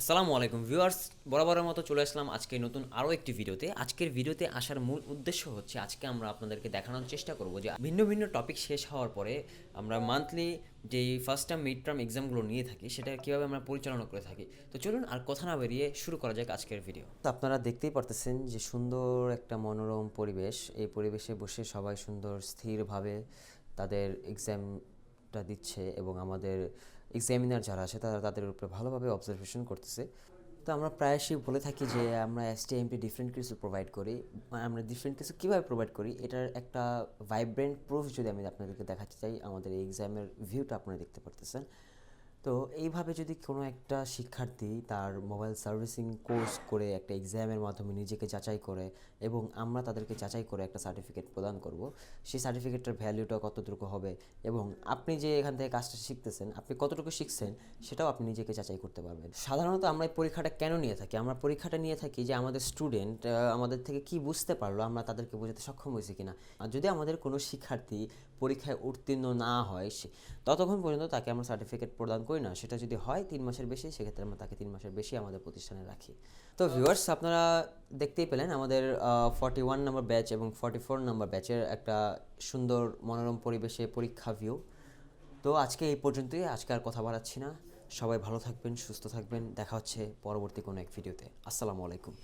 আসসালামু আলাইকুম ভিউয়ার্স, বরাবরের মতো চলে আসলাম আজকে নতুন আরও একটি ভিডিওতে। আজকের ভিডিওতে আসার মূল উদ্দেশ্য হচ্ছে আজকে আমরা আপনাদেরকে দেখানোর চেষ্টা করব যে ভিন্ন ভিন্ন টপিক শেষ হওয়ার পরে আমরা মান্থলি যেই ফার্স্ট টার্ম মিড টার্ম এক্সামগুলো নিয়ে থাকি, সেটা কীভাবে আমরা পরিচালনা করে থাকি। তো চলুন আর কথা না বেরিয়ে শুরু করা যাক আজকের ভিডিও তো আপনারা দেখতেই পারতেছেন যে সুন্দর একটা মনোরম পরিবেশ। এই পরিবেশে বসে সবাই সুন্দর, স্থিরভাবে তাদের এক্সামটা দিচ্ছে এবং আমাদের এক্সামিনার যারা আছে, তারা তাদের উপরে ভালোভাবে অবজারভেশন করতেছে। তো আমরা প্রায়শই বলে থাকি যে, আমরা এসটিএমপি ডিফারেন্ট কিছু প্রোভাইড করি। মানে আমরা ডিফারেন্ট কিছু কীভাবে প্রোভাইড করি, এটার একটা ভাইব্রেন্ট প্রুফ যদি আমি আপনাদেরকে দেখাতে চাই, আমাদের এই এক্সামের ভিউটা আপনারা দেখতে পারতেছেন। তো এইভাবে যদি কোনো একটা শিক্ষার্থী তার মোবাইল সার্ভিসিং কোর্স করে একটা এক্সামের মাধ্যমে নিজেকে যাচাই করে এবং আমরা তাদেরকে যাচাই করে একটা সার্টিফিকেট প্রদান করব, সেই সার্টিফিকেটের ভ্যালুটা কতটুকু হবে এবং আপনি যে এখান থেকে কাজটা শিখতেছেন, আপনি কতটুকু শিখছেন সেটাও আপনি নিজেকে যাচাই করতে পারবেন। সাধারণত আমরা এই পরীক্ষাটা কেন নিয়ে থাকি? আমরা পরীক্ষাটা নিয়ে থাকি যে আমাদের স্টুডেন্ট আমাদের থেকে কি বুঝতে পারল আমরা তাদেরকে বোঝাতে সক্ষম হয়েছি কিনা। আর যদি আমাদের কোনো শিক্ষার্থী পরীক্ষায় উত্তীর্ণ না হয় ততক্ষণ পর্যন্ত তাকে আমরা সার্টিফিকেট প্রদান করি না, সেটা যদি হয় তিন মাসের বেশি, সেক্ষেত্রে আমরা তাকে তিন মাসের বেশি আমাদের প্রতিষ্ঠানে রাখি। তো ভিউয়ার্স আপনারা দেখতেই পেলেন আমাদের ফর্টি ওয়ান নম্বর ব্যাচ এবং ফর্টি ফোর নম্বর ব্যাচের একটা সুন্দর মনোরম পরিবেশে পরীক্ষা ভিউ তো আজকে এই পর্যন্তই, আজকে আর কথা বাড়াচ্ছি না। সবাই ভালো থাকবেন, সুস্থ থাকবেন। দেখা হচ্ছে পরবর্তী কোনো এক ভিডিওতে আসসালামু আলাইকুম।